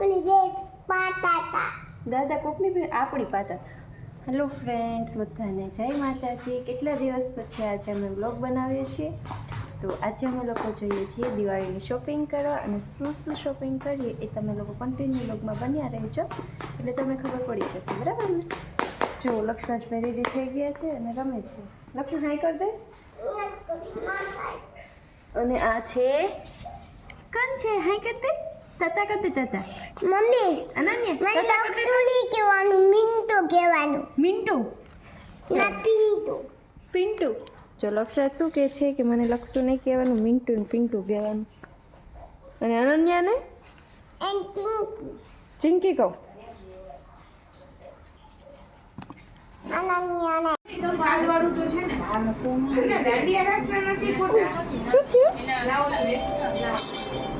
કોકની ભેંસ પાતા હતા દાદા કોકની ભે આપણી પાતા હેલો ફ્રેન્ડ્સ બધાને જય માતાજી. કેટલા દિવસ પછી આજે અમે બ્લોગ બનાવીએ છીએ? તો આજે અમે લોકો જોઈએ છીએ દિવાળીની શોપિંગ કરવા અને શું શું શોપિંગ કરીએ એ તમે લોકો કન્ટિન્યુ બ્લોગમાં બન્યા રહેજો. એટલે તમને ખબર પડી જશે બરાબર ને? જો લક્ષ્મણભાઈ રેડી થઈ ગયા છે અને રમે છે. લક્ષ્મણ હાઈ કર દે. અને આ છે કન છે હાઈ કર દે. તાતા કરતી તાતા. મમ્મી અનન્યા મને કર કહેવાનું મિન્ટુ કહેવાનું. મિન્ટુ ના પિન્ટુ પિન્ટુ જો લક્ષાત શું કહે છે કે મને લક્ષુ નહીં કહેવાનું મિન્ટુ ને પિન્ટુ કહેવાનું. અને અનન્યાને? ચિંકી. ચિંકી કહું. અનન્યાને. શું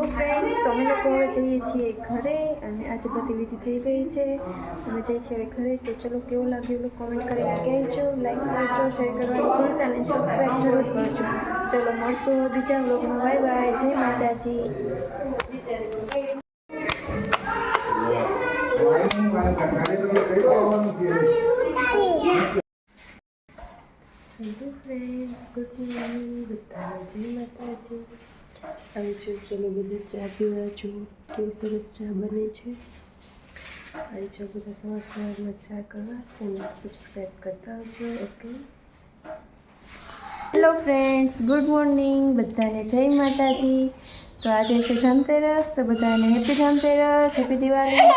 ચલો ફ્રેન્ડ્સ તો અમે લોકો જઈએ છીએ ઘરે અને આજે બધી વિધિ થઈ ગઈ છે. અમે જઈએ છીએ ઘરે. તો ચલો, કેવું લાગ્યું કોમેન્ટ કરીને કહેજો. લાઈક કરજો શેર કરવાનું ભૂલતા અને સબસ્ક્રાઈબ જરૂર કરજો. ચલો, મળશું બીજા બ્લોગમાં બાય બાય જય માતાજી. હેલો ફ્રેન્ડ્સ ગુડ મોર્નિંગ બધાને જય માતાજી. આવી છે. ચલો બધા ચા પીવા છું કેવી સરસ ચા બને છે. આવી છે બધા સવાર ચા કરવા. ચેનલ સબસ્ક્રાઈબ કરતા આવજો. Okay hello friends good morning બધાને જય માતાજી. તો આજે છે ધનતેરસ, તો બધાને હેપી ધનતેરસ હેપી દિવાળી.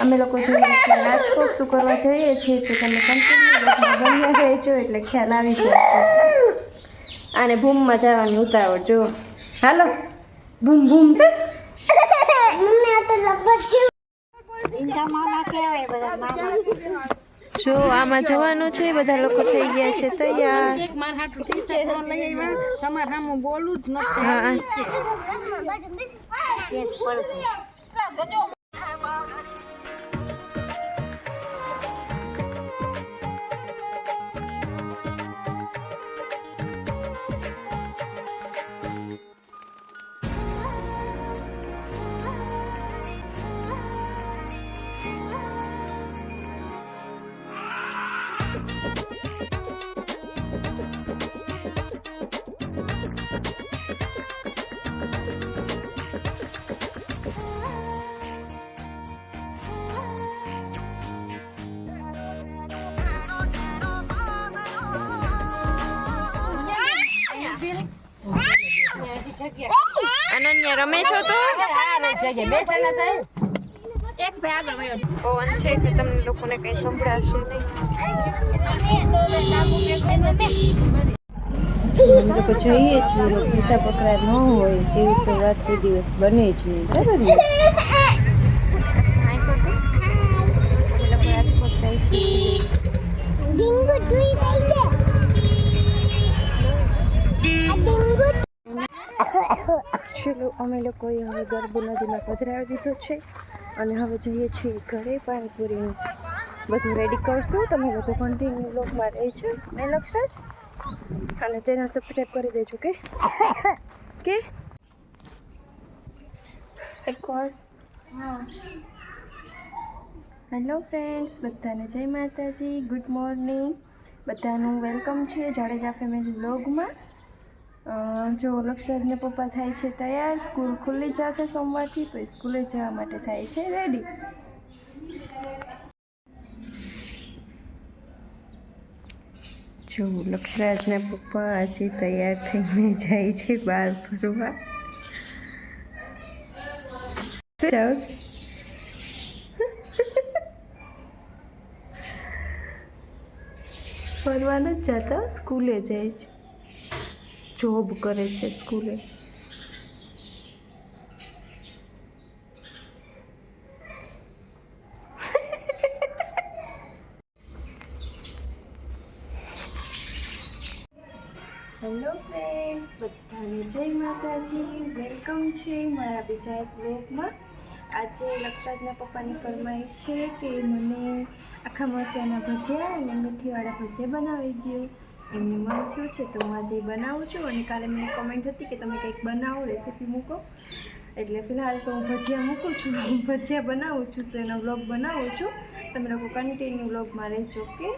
અમે લોકો જોઈએ છીએ રાજકોટ શું કરવા જઈએ છીએ તો તમે કન્ટિન્યુ બન્યા રહેજો એટલે ખ્યાલ આવી જાય. આને ભૂમમાં જવાની ઉતાવળ જો. હાલો બૂમ બૂમ તે મમ્મી તો રબર છે? ઇન્દા મામા કહેવાય બધા મામા જો આમાં જવાનું છે બધા લોકો થઈ ગયા છે તૈયાર બોલું જ નથી. હા રમે છો તો. પવન છે કે તમને લોકોને કઈ સંભળાશે નહીં? લોકો જોઈએ છીએ છૂટા પકડા ન હોય એવી તો વાત કોઈ દિવસ બને જ નહીં. બરાબર ને અમે લોકો રાજકોટ જાય છીએ ડીંગુ જોઈ દઈ દે આ ડીંગુ ચલો અમે લોકોએ હવે ગરબો નદીમાં પધરાવી દીધો છે. અને હવે જઈએ છીએ ઘરે, પાણીપુરીનું બધું રેડી કરશું. તમે લોકો કન્ટિન્યુ બ્લોગમાં રહેજો. મેં લક્ષા જ અને ચેનલ સબસ્ક્રાઈબ કરી દેજો, કે? કે? હા હેલો ફ્રેન્ડ્સ બધાને જય માતાજી. ગુડ મોર્નિંગ બધાનું વેલકમ છે જાડેજા ફેમિલી બ્લોગમાં જો લક્ષરાજને પપ્પા થાય છે તૈયાર, સ્કૂલ ખુલ્લી જશે સોમવારથી, તો સ્કૂલે જવા માટે થાય છે રેડી. જો લક્ષરાજના પપ્પા આજે તૈયાર થઈને જાય છે બહાર ફરવા જાઓ? ફરવા નથી જતા, સ્કૂલે જાય છે. જોબ કરે છે સ્કૂલે. હેલો ફ્રેન્ડ ફ્રેન્ડ્સ બધાને જય માતાજી. વેલકમ છે મારા બીજા એક બ્લોગમાં આજે લક્ષરાજના પપ્પાની ફરમાઈશ છે કે મને આખા મરચાંના ભજીયા અને મેથીવાળા ભજીયા બનાવી દો એમને મન થયું છે તો હું આજે બનાવું છું અને કાલે મને કોમેન્ટ હતી કે તમે કંઈક બનાવો રેસીપી મૂકો. એટલે ફિલહાલ તો હું ભજીયા મૂકું છું ભજીયા બનાવું છું સો એનો બ્લોગ બનાવું છું. તમે લોકો કન્ટિન્યુ બ્લોગમાં રહેજો કે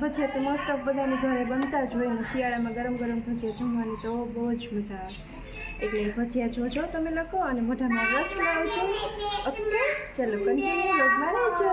ભજીયા તો મોસ્ટ ઓફ બધાની ઘરે બનતા જ હોય ને શિયાળામાં ગરમ ગરમ ભજીયા જમવાની તો બહુ જ મજા આવે. એટલે ભજીયા જોજો તમે લોકો અને મોઢામાં રસ લાવજો, ઓકે? ચલો કન્ટિન્યુ બ્લોગમાં રહેજો.